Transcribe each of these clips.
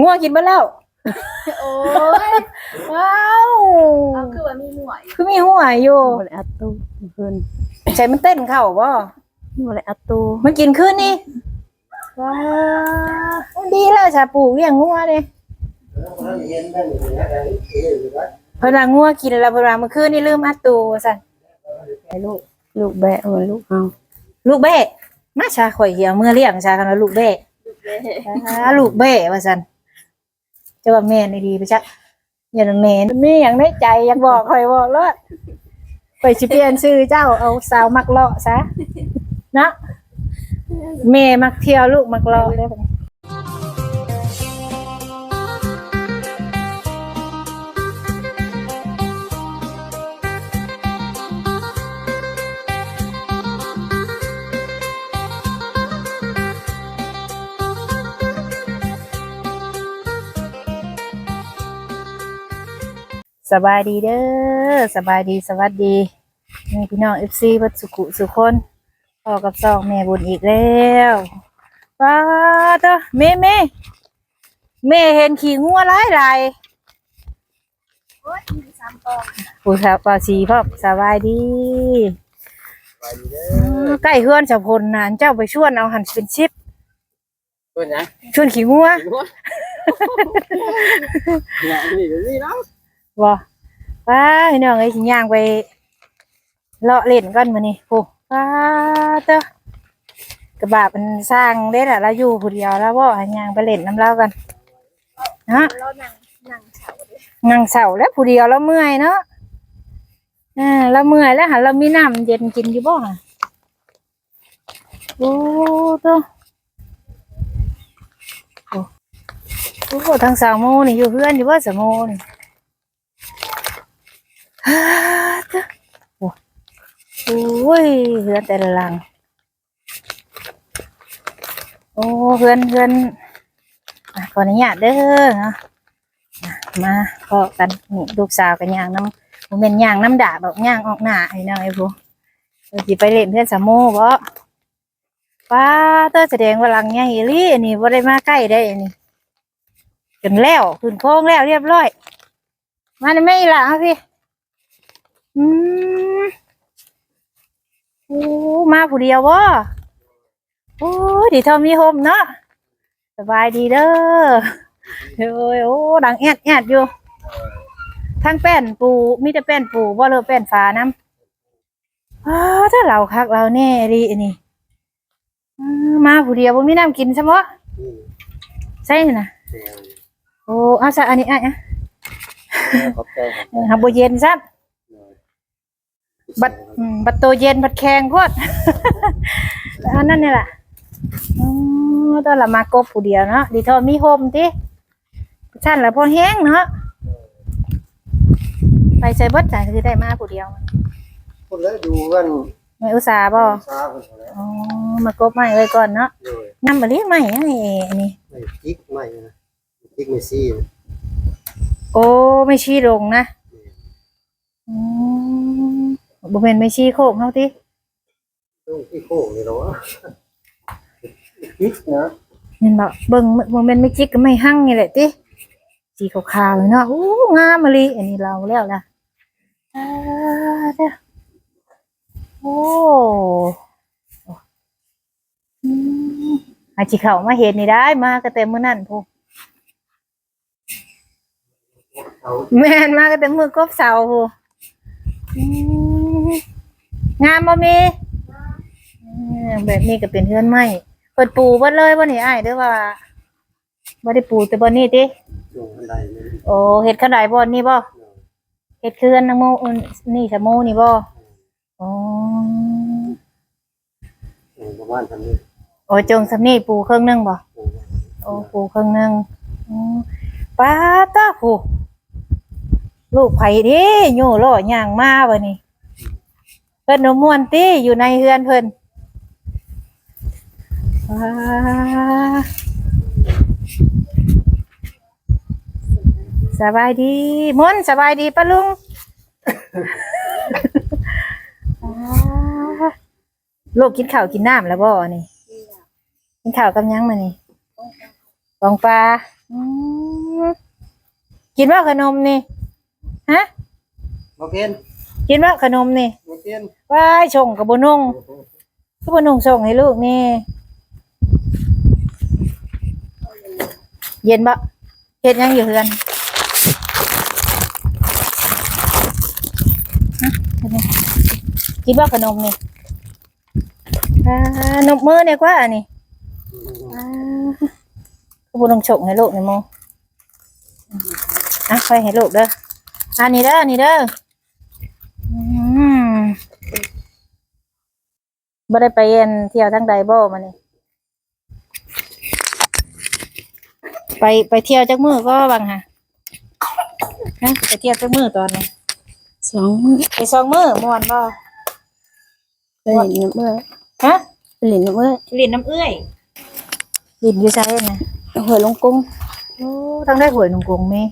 ง่วงกินมาแล้ว โอ้ยว้าวเอาคือว่ามีหน่วยคือมีหัวอยู่บ่ได้อัดตู้เพิ่นใช่มันเต้นเข้าบ่บ่ได้อัดตู้มันกินขึ้นนี่ว้าวดีแล้วชาปลูกเลี้ยงงัวเลยเพนว่างัวกินแล้วเพนว่าเมื่อคืนนี่ลืมอัดตูสั่นให้ลูก ลูกแบะเอาไว้ลูกเอาลูกเบ้มาชาข่อยเหี่ยวเมื่อเลี้ยงชากันว่าลูกเบ้ อ่าลูกเบ้ว่าสันจะว่าแม่นดีไปจักอย่าแม่นมีอย่างในใจอยากบอกคอยบอกเลยข่อยสิเปลี่ยนชื่อเจ้าเอาสาวมักเลาะซะนะแม่มักเที่ยวลูกมักเลาะได้อ สบายดีเด้อสบายดีสวัสดีนี่พี่น้องเอฟซีวัดสุขุสุคนพ่อกับซองแม่บุญอีกแล้วป้าเตอแม่แม่แม่เห็นขี่งัวหลายหลายโอ้ยมีสามกองผู้สาวป่าสีพ่อสบายดีอืมใกล้เฮือนเจ้าพลนานเจ้าไปชวนเอาหันเป็นชิปเพื่อนนะชวนขี่งัวถึงว่าเนี่ยนี่เดี๋ยวนี้เนาะ บ่ป้าพี่น้องไอ้ยสิย่างไปเลาะเล่นกันมื้อนี้โอ้ป้าเตอกระบะมันสร้างได้ล่ะเราอยู่ผู้เดียวแล้วบ่ให้ย่างไปเล่นน้ำเล่ากันนะเรานั่งนั่งเฉาเลยนั่งเสาแล้วผู้เดียวแล้วเมื่อยเนาะอ่าเราเมื่อยแล้วหันเรามีน้ำเย็นกินอยู่บ่ฮะโอ้เตอโอ้โอ้ทางสาวโมนี่อยู่เพื่อนอยู่ว่าสาวโมนี่ ฮ่าเด้อโอ้ยเฮือนแต่ละหลัง โอ้เฮือนเฮือนอะขออนุญาตเด้อเนาะมาพอกันนี่ลูกสาวกันย่างน้ำผมเป็นย่างน้ำด่าแบอกย่างออกหน้าไอ้น้องไอ้ผู้เราสิไปเล่นเพื่อนสามโมบ่ป้าเตอแสดงว่าลังใหญ่อีหลีอันนี้บ่ได้มาใกล้ได้นนี้จนแล้วขึ้นโค้งแล้วเรียบร้อย มาในไม่ละเอาพี่ อืมโอ้มาผู้เดียววะโอ้ยดีเทอมีโฮมเนาะสบายดีเด้อเฮ้ยโอ้ดังแอดแอดอยู่ทั้งแป้นปูมีแต่แป้นปูบ่เลยแป้นฟ้าน้ำอ้าวถ้าเราคักเราแน่ดีอันนี่อืมมาผู้เดียวบ่มีน้ำกินใช่ไหมใช่น่ะโอ้เอาซะอันนี้อะอะขอบใจครับเออหับบ่เย็นซับ บัดอืมบัดโตเย็นบัดแข็งโพด อันนั้นนี่แหละอ๋อตอนละมากบผู้เดียวเนาะดีเทอมีโฮมติชั้นละพอแห้งเนาะไปใส่เบิดจ่ายคือได้มาผู้เดียวคนเลยดูกันไม่อุตส่าห์บ่ช้าคนแล้วอ๋อมากบใหม่ไว้ก่อนเนาะโดยนำมาเลี้ยงใหม่ยังไงนี่ไม่จิกไม่นะจิกไม่ซี่โอ้ไม่ชี้ลงนะอืม บ่แม่นไม่ชี้โคกเฮาติต้องที่โค้งนี่หรอวะจิกนะเห็นบ่เบิ่งบ่แม่นไม่จิกก็ไม่หั่งนี่แหละติสีขาวๆเลยเนาะอู้งามมะลิอันนี้เราแล้วล่ะอ่าเด้อโอ้อืมอาจิเข้ามาเห็นนี่ได้มาก็แต่มื้อนั้นพูเอาแม่นมาก็แต่มื้อกบเสาพูอืม งามบ่มีอืมแบบนี้ก็เป็นเฮือนไม้เปิดปูเบิดเลยบ่นี่อ้ายเด้อว่าบ่ได้ปูแต่บ่นี่ติลงบันไดนี่โอ้เฮ็ดขนาดบ่นี่บ่เฮ็ดเคือนนางโมอื่นนี่สะโมนี่บ่อ๋อลงประมาณทำนี้โอ้จงสำนี่ปูเครื่องหนึงบ่โอ้ปูเครื่องหนึงอืมป้าตาผู้ลูกไผเด้โยล้อย่างมาบัดนี้ เพิ่นเอาม่วนติอยู่ในเฮือนเพิ่นว้าสบายดีมนสบายดีปะลุงลูกกินข้าวกินน้ำแล้วบ่นี่ กินข้าวกับยังมานี่ของปลาอืมกินว่าขนมนี่ ฮะมาเพียน กินว่าขนมนี่มาเพียนว้ายชงกับบนุ่งกับบนุ่งส่งให้ลูกนี่ เย็นบะเฮ็ดหยังอยู่เฮือนฮะเฮ็ดหยังกินว่าขนมนี่อ่านมมือเนี่ยกว่าอันนี่อ่ากับบนุ่งส่งให้ลูกนี่โมอะค่อยให้ลูกเด้ออันนี้เด้ออันนี้เด้ออืม บ่ได้ไปเรียนเที่ยวทั้งใดบ่มานี่ไปไปเที่ยวจักมือก็บังฮะฮะไปเที่ยวจักมือตอนนี้สองมื้อไปสองมือม่วนบ่ไปเล่นน้ำเอ้ยฮะไปเล่นน้ำเอ้ยลินน้ำเอื้อยลินอยู่ไสนะหัวลงกุ้งโอ้ทางได้หวยนุ่งกงมี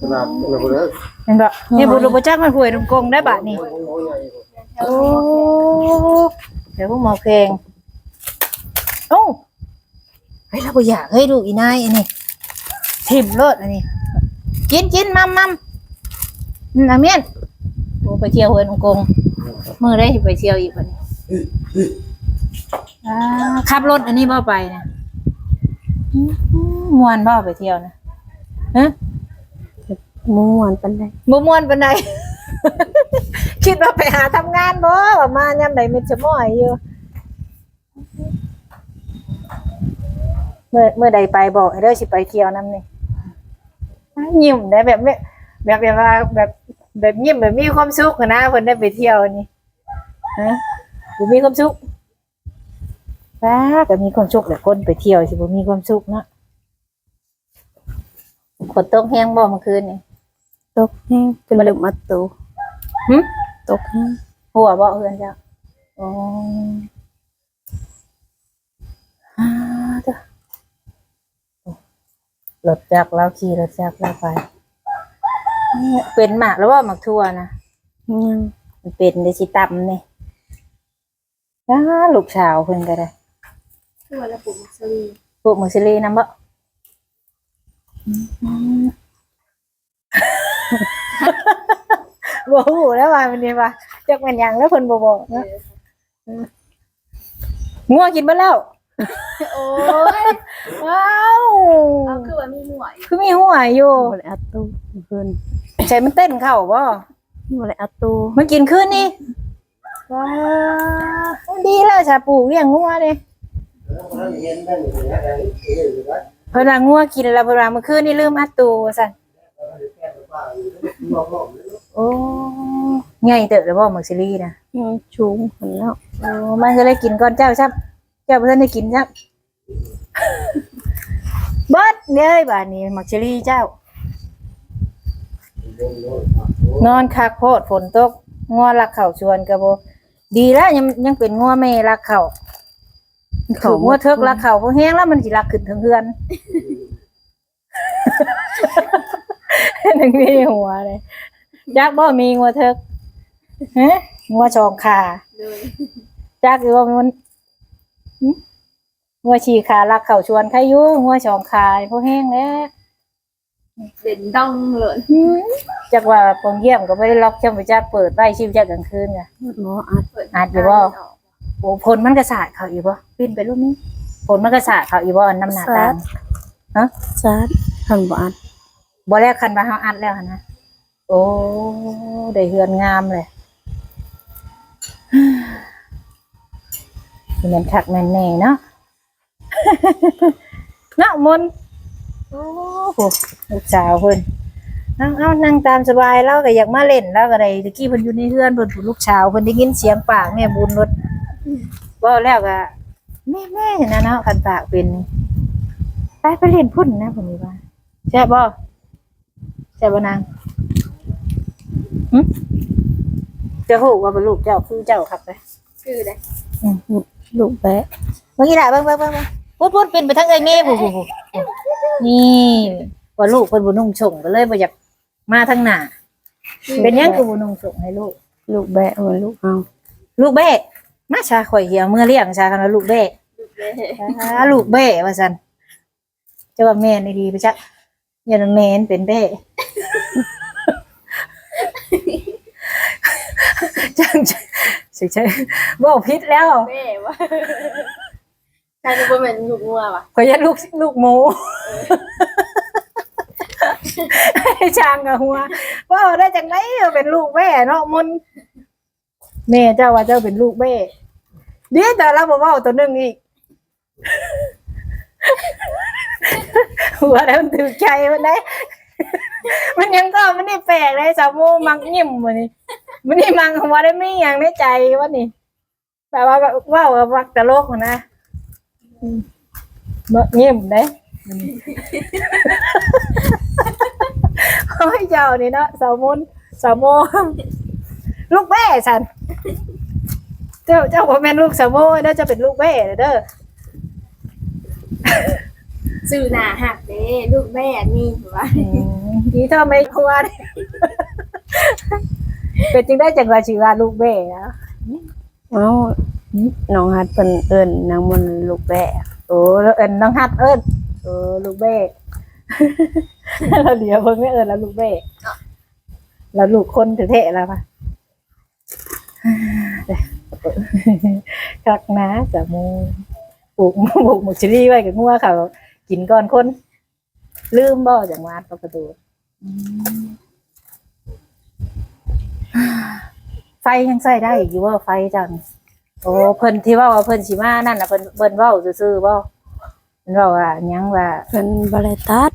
ขนาดเราเลยเห็นบ่นี่บุรุษบ่จักมันหวยนุ่งกงได้บาดนี้ โอ้ยใหญ่โอ้เดี๋ยวพวกหมอเพลงโอ้เฮ้ยเราบ่อยากเฮ้ยลูกอีนายอันนี้ทิมรถอันนี้กินกินมัมมัมอืมอาเมียนโอ้ไปเที่ยวหวยนุ่งกงมื้อได้สิไปเที่ยวอีกบัดนี้อ่าขับรถอันนี้บ่ไปนะอืมมวนบ่ไปเที่ยวนะฮะม่วนปานใดบ่มวนปานใดคิ ดว่าไปหาทำงานบ่ว่ามายามใดมันจะม้อยอยู่เมื่อเมื่อใดไปบอกให้เด้อสิไปเที่ยวนํนี่อ่ายิ้มได้แบบไม่แบบแบบว่าแบบแบบยิ้มแบบมีความสุขอะนะเพิ่นได้ไปเที่ยวนี่ฮะบ่มีความสุขป้าก็มีความสุขแหละคนไปเที่ยวสิบ่มีความสุขเนาะฝนตกแห้งบ่เมื่อคืนนี่ตกแห้งเป็นลุมอัตโตหึ ตกแห้งหัวบ่เฮือนจ้ะอ๋ออ่าเด้อรถจักรแล้วขี่รถจักรแล้วไปเนี่ยเป็นหมากแล้วว่าหมักทั่วนะยังมันเป็นได้สิตำนี่อ้าลูกสาวเพิ่นก็ได้คือว่าระบุมักซรีพวกมือซิลีนำบ่ บ่ฮู้แล้วว่ามันนี่ว่าจักแม่นหยังแล้วเพิ่นบ่บอกเนาะงัวกินเบิดแล้ว โอ้ยว้าวเอาคือว่ามีหน่วยคือมีหัวอยู่บ่ได้อัตโตเพิ่นใช่มันเต้นเข้าบ่บ่ได้อัตโตมันกินคืนนี่ว้าวดีแล้วชาปลูกเลี้ยงงัวเด้เย็นได้อยู่นะเย็นอยู่นะเพิ่นว่างัวกินแล้วเพิ่นว่าเมื่อคืนนี่ลืมอัดตูว่าซั่นมองมอง โอ้ใหญ่เติบแล้วบ่มักซิลีนะยังชูงหันแล้วโอ้มันก็เลยกินก่อนเจ้าซับเจ้าเพื่อนได้กินซับเบิดเลยบานนี้มักเชอรี่เจ้า นอนคักโพดฝนตกงัวรักเข่าชวนกระโบดีแล้วยังยังเป็นงัวแม่รักเข่าถูกงัวเทิกรักเข่าเพราะแห้งแล้วมันสิรักขึ้นถึงเฮือนนึงมีหัวเลย ยักษ์บ่มีงัวเทิกฮะงัวชองขาเลยจักอยู่ว่ามันหึงัวฉี่ขาลักเข่าชวนใครอยู่งัวสองขาพวกแห้งแล้ว เด่นดองเลยหึจักว่าปงเยี่ยมก็ไม่ได้ล็อกช่องไปจักเปิดไว้ชิวจักกลางคืนไง หมออัดเปิดอาจอยู่บ่ โอ้ผลมันกระสาดเขาอีบ่ปิ้นไปรูปนี้ผลมันกระสาดเขาอีบ่อันน้ำหนักตามซาดหันบ่อัดบ่แรกคันว่าเฮาอัดแล้วหั่นนะ โอ้ได้เฮือนงามเลยเหมือนคักแม่นแน่เนาะเนาะมนโอ้โหลูกสาวเพิ่นเอาเอานั่งตามสบายแล้วก็อยากมาเล่นแล้วก็ได้ตะกี้เพิ่นอยู่ในเฮือนเพิ่นผู้ลูกสาวเพิ่นได้ยินเสียงปากแม่บุญรถเว้าแล้วก็แม่แม่นะเนาะคันปากเป็นไปไปเล่นพุ่นนะผมนี่ว่าใช่บ่ใช่บ่นาง จะฮู้ว่าเป็นลูกเจ้าคือเจ้าครับไปคือเลยลูกแบะเมื่อกี้ได้เบิ่งเบิ่งเบิ่งเบิ่งพูดพูดเป็นไปทั้งเอ้ยแม่ผู้ผู้ผู้นี่ว่าลูกเพิ่นบ่นุ่งส่งก็เลยบ่อยากมาทางหน้าเป็นหยังคือบ่นุ่งส่งให้ลูก ลูกแบะเหมือนลูกเอาลูกแบ้มาชาข่อยเหี่ยวเมื่อเลี้ยงชากันว่าลูกแบ้ลูกเลยอ่าลูกแบ้ว่าซั่นเจ้าว่าแม่นดีไปจักอย่าแม่นเป็นเบ้ จังสิใช่บ่ผิดแล้วแม่วะใครจะบ่แม่นลูกงัววะขอยยันลูกลูกหมูให้ช่างกับหัวว่าได้จังไงเป็นลูกแม่เนาะมุนแม่เจ้าว่าเจ้าเป็นลูกแม่เดี๋ยวแต่เราบอกว่าตัวหนึงอีกหัวแล้วมันถือใจมันได้ มันยังก็มันนี่แปลกเลยสาวโมมักยิ้มมันนี่มันนี่มังหัวได้ไม่ยังในใจวะนี่แปลว่าว่าว่าวักตะโลกหั้นนะอืมมักยิ้มได้เฮ้ยเจ้านี่เนาะสาวมุนสาวโมลูกแม่ฉัน เจ้าเจ้าผมเป็นลูกสาวโมเด้อจะเป็นลูกแม่เด้อ สื่อหน้าหักเด้ลูกแม่นี่วะอืมดีเท่าไม่ควรเป็นจึงได้จังหวะชีวาลูกแม่นะเอ้าน้องฮัดเพิ่นเอิ้นนางมนต์ลูกแบะโอ้แล้วเอิญน้องฮัดเอิญโอ้ลูกแม่เราเดี๋ยวเพิ่งไม่เอิญแล้วลูกแม่แล้วลูกคนถือเทะแล้วปะคักนะจะมูปลูกปลูกหมกชิลี่ไว้กับงัวเขา กินก่อนคน ลืมบ่จังหวัดประตูอืมไฟยังใส่ได้อยู่ว่าไฟจัง โอ้เพิ่นที่เว่าว่าเพิ่นสิมานั่นน่ะเพิ่นเพิ่นเว้าซื่อๆบ่เพิ่นเว้าว่าหยังว่าเพิ่นบ่ได้ตัด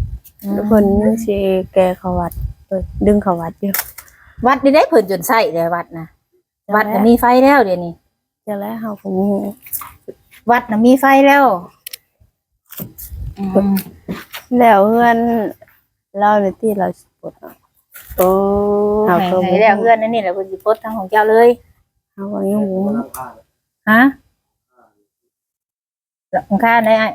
เพิ่นสิแก้เขาวัดเอ้ยดึงเขาวัดอยู่วัดนี่ได้เพิ่นจนใส่เลยวัดนะวัดน่ะมีไฟแล้วเดี๋ยวนี้จังแล้วเฮาก็บ่ฮู้วัดน่ะมีไฟแล้วอืม แล้วเฮือนเราในที่เราสิปลดออกโอ้เอาให้เข้าให้แล้วเพื่อนนั่นนี่แหละเพิ่นสิปลดทางของเจ้าเลยเฮาก็ยังบ่รู้ฮะหลังคาได้อ้าย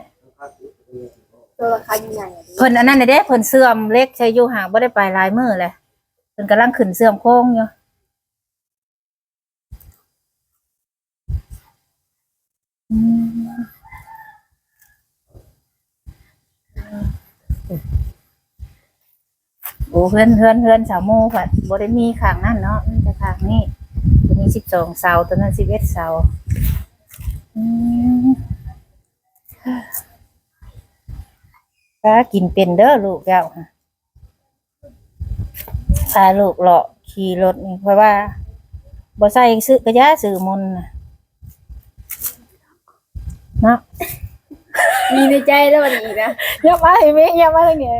ตัวราคาใหญ่อะดิเพิ่นอันนั้นน่ะเด้เพิ่นเสื่อมเล็กใช้อยู่ห่างบ่ได้ไปหลายมื้อเลยเพิ่นกำลังขึ้นเสื่อมโค้งอยู่อืม โอ้เพื่อนเพื่อนเพื่อนสาวโมผัดบ่ได้มีขางนั่นเนาะนี่ขางนี้ตัวนี้สิบสองเสาตัวนั้นสิบเอ็ดเสาป้ากินเป็นเด้อลูกเจ้าค่ะพาลูกเลาะขี่รถนี่เพราะว่าบ่ใส่ซื้อกระยาซื้อมน่ะเนาะ มีในใจแล้ววันนี้อีกนะอย่ามาให้แม่อย่ามาให้แม่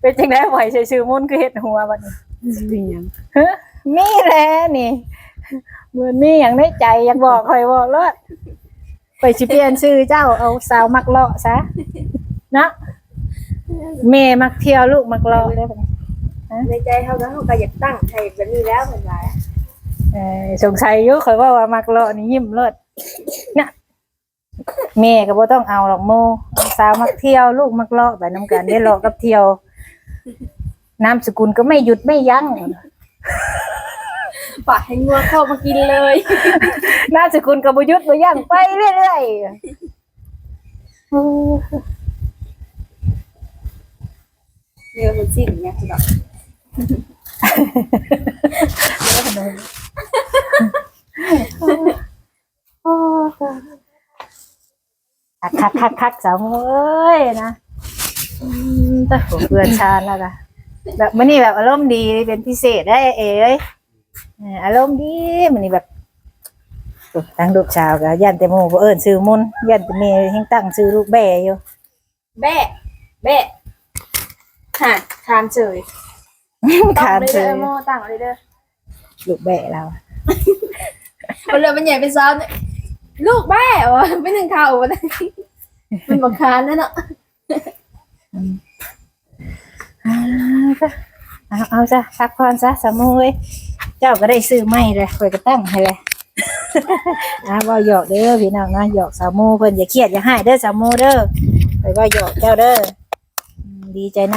เป็นจังได๋ไหวใส่ชื่อมนต์คือเฮ็ดหัวบัดนี้สิเป็นหยังมีแหละนี่เหมือนมีอย่างในใจอยากบอกคอยบอกเลยไปสิเปลี่ยนชื่อเจ้าเอาสาวมักเลาะซะนะแม่มักเที่ยวลูกมักเลาะได้ปะในใจเขาแล้วเขาก็อยากตั้งให้แบบนี้แล้วเหมือนกันเออสงสัยอยู่คอยว่าว่ามักเลาะนี่ยิ้มเลิศนะ แม่ก็บ่ต้องเอาหรอกโมเอาสาวมักเที่ยวลูกมักเลาะไปนํกันได้เลาะกับเที่ยว นามสกุลก็ไม่หยุดไม่ยั้งปากให้งัวเข้ามากินเลยนามสกุลกับบยุทธ์บย่างไปเรื่อยๆโอ้เนื้อมันสิ่งเนี่ยคือแบบ คักคักคักคักสาวโมเอ้ยนะอืมแต่ผมเพื่อนชาญแล้วนะแบบมันนี่แบบอารมณ์ดีเป็นพิเศษได้เอ๋ยเอออารมณ์ดีมันนี่แบบตั้งลูกสาวกับยันแต่โมบ่เอิญซื้อมุนยันแต่เมย์ยังตั้งซื้อลูกแบ่อยู่แบะแบะฮะทานเฉยตั้ขางดเลยซื้เด้ออโมตั้งเลยเด้อลูกแบ่เรามันเลยมันใหญ่เป็นซ้อนเนี่ยลูกแม่วะไม่หนึ่งข่าววะ มันบังคานนั่นเนาะเอาเอาซะพักผ่อนซะสามุยเจ้าก็ได้ซื้อไม่เลยคอยก็ตั้งให้เลยอาว่าหยอกเด้อพี่น้องนะหยอกสาวโมเพิ่นอย่าเครียดอย่าให้เด้อสาวโมเด้อไปว่าหยอกเจ้าเด้อดีใจน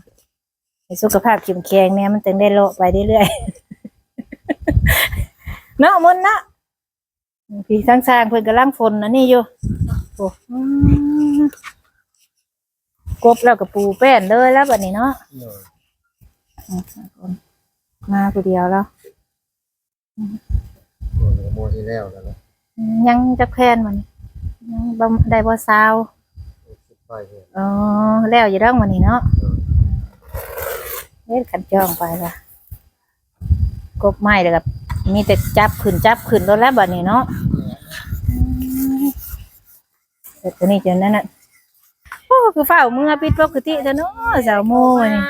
ำให้สุขภาพเข้มแข็งเนี่ยมันถึงได้โลไปเรื่อยๆเนาะมนนะพี่สร้างๆเพิ่นกำลังฝนนะนี่อยู่ โอ้อืมกบแล้วก็ปูแป้นเลยแล้วบัดนี้เนาะเนาะมาผู้เดียวแล้วโอ้โหโมที่แล้วแล้วนะยังจะแพนมันยังบ่ได้บ่ซาวสิบไปเนี่ยอ๋อแล้วอยู่ดังวันนี้เนาะเฮ็ดขันจ้องไปละกบไม้เด้อกับมีแต่จับขึ้นจับขึ้นแล้วแล้วบัดนี้เนาะอืม แต่ตัวนี้จนนั้นน่ะโอ้คือเฝ้ามือปิดปกติเด้อเนาะสาวโมนี่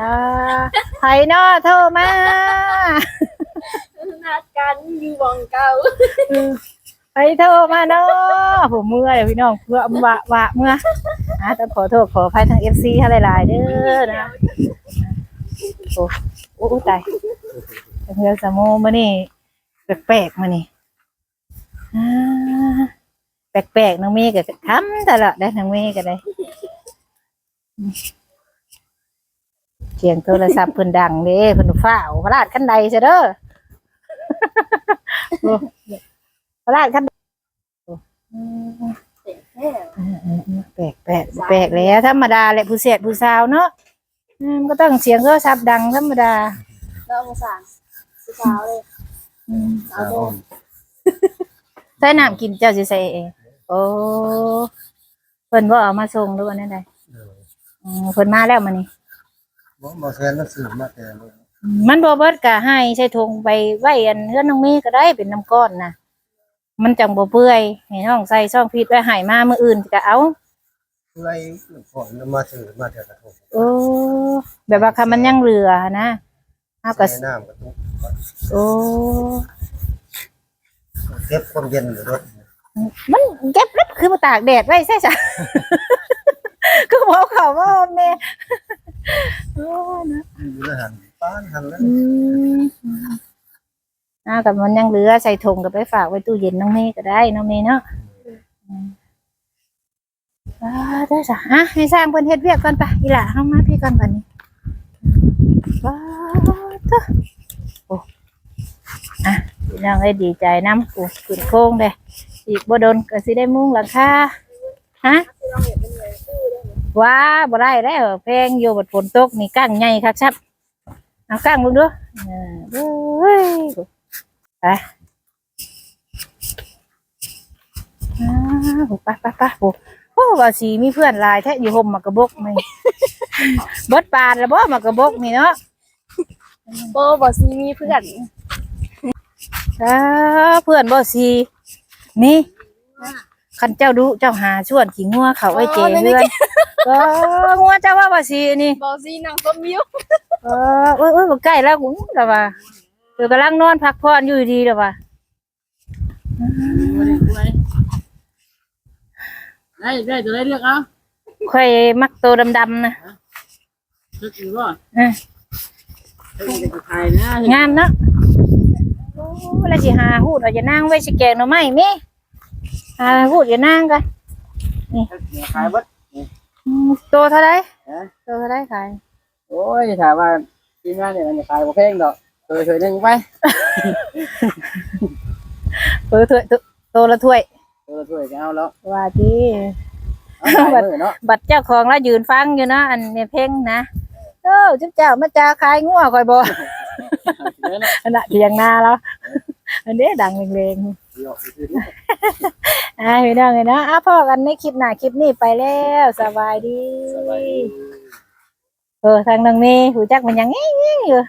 อ่าไผเนาะโทรมานัดกันอยู่วงเก่าไปโทรมาเนาะผมเมื่อยพี่น้องเพื่อวะวะเมื่ออะต้องขอโทษขออภัยทางเอฟซีให้หลายๆเด้อนะโอ้โอ้ตายเฮือสามโมมานี่แปลกๆมานี่อ่า แปลกๆน้องเมย์ก็ทำตลอดได้น้องเมย์ก็ได้เสียงโทรศัพท์เพิ่นดังเด้เพิ่นฟ้าวพระราชคันใดซะเด้อโอ้พระราชคันแปลกแปลกแปลกแล้วธรรมดาแหละผู้เสียดผู้สาวเนาะอืมก็ต้องเสียงโทรศัพท์ดังธรรมดาแล้วองศาสุดเช้าเลยอืมสาวโมอ้อมใส่น้ำกินเจ้าสิใส่เอง โอ้เพิ่นบ่เอามาส่งหรือว่าแนั่นใดเอออืมเพิ่นมาแล้วมานี่บ่บ่แซนมันสืบมาแต่เลยมันบ่เบิดก็ให้ใส่ถุงไปไว้อันเฮือนน้องเมย์ก็ได้เป็นน้ำก้อนน่ะ มันจังบ่เปื่อยให้น้องใส่ช่องฟีดไว้ให้มามื้ออื่นก็เอา เพื่อให้ฝนมาสืบมาแต่กระทงโอ้แบบว่าคำมันยังเหลือนะเอาก็ใส่น้ำกระตุกโอ้ เก็บความเย็นอยู่รถ มันเก็บแล้วคือมาตากแดดไว้ใช่จ้ะก็บอกเขาว่าแม่โอ้นะอยู่ในหันป้านหันแล้วอืมอ่ากับมันยังเหลือใส่ถุงกับไปฝากไว้ตู้เย็นน้องเมย์ก็ได้น้องเมย์เนาะอืมอ่าได้จ้ะอะให้สร้างเพิ่นเฮ็ดเวียกก่อนไปะอีหล่ะเฮามาพี่ก่อนบัดนี้ว้าวเด้อโอ้อะพี่น้องให้ดีใจน้ำโอ้ขึ้นโค้งเด้ อีกบ่โดนก็สิได้มุงหลังคาฮะว้าบ่ได้แล้วแพงอยู่บัดฝนตกนี่กั้งใหญ่คักครับเอากั้งลงดูเออโอ้ยไปอ้าวไปไปไปโอ้โอ้ว่าสีมีเพื่อนหลายแท้อยู่ห่มมากระบกนี่เบดปานแล้วบ่มากระบกนี่เนาะโบบอกซีมีเพื่อนอ้าเพื่อนบ่สี นี่คันเจ้าดูเจ้าหาชวนขี่งัวเขาไว้เจเพื่อนก็งัวเจ้าว่าบ่สีนี่บอกซีนางต้มมิ้วเออเอ้ยเอ้ยบ่ใกล้แล้วกูแต่ว่าเดี๋ยวกำลังนอนพักผ่อนอยู่ดีแต่ว่าได้ได้จะได้เลือกเอาค่อยมักโตวดำๆนะเลือกอยู่บ่เออเลือกจะขายนะงามเนาะโอ้ แล้วสิหาหูดเอาจะนั่งไว้สิแกงหน่อไม้มีหาหูดอย่านั่งกันขายวัดอืมโตเท่าไรฮะโตเท่าไรขายโอ้ยถามว่าทีมงานเนี่ยมันจะขายบ่แพงดอกเคยเคยนึงไปเออถ้วยโตโตละถ้วยเออช่วยกันเอาแล้วว่าที่เอาขายมือเนาะบัตรเจ้าของแล้วยืนฟังอยู่นะอันเนี่ยเพ่งนะเออจุ๊บเจ้ามาจาขายงัวคอยบ อกอันน่ะเถียงนาแล้ว อันนี้ดังเลงๆอ่าพี่น้องเลยเนาะอะพ่อกันในคลิปหน้าคลิปนี้ไปแล้วสบายดี เออทางนางเมย์หูจักมันยังงี้ๆอยู่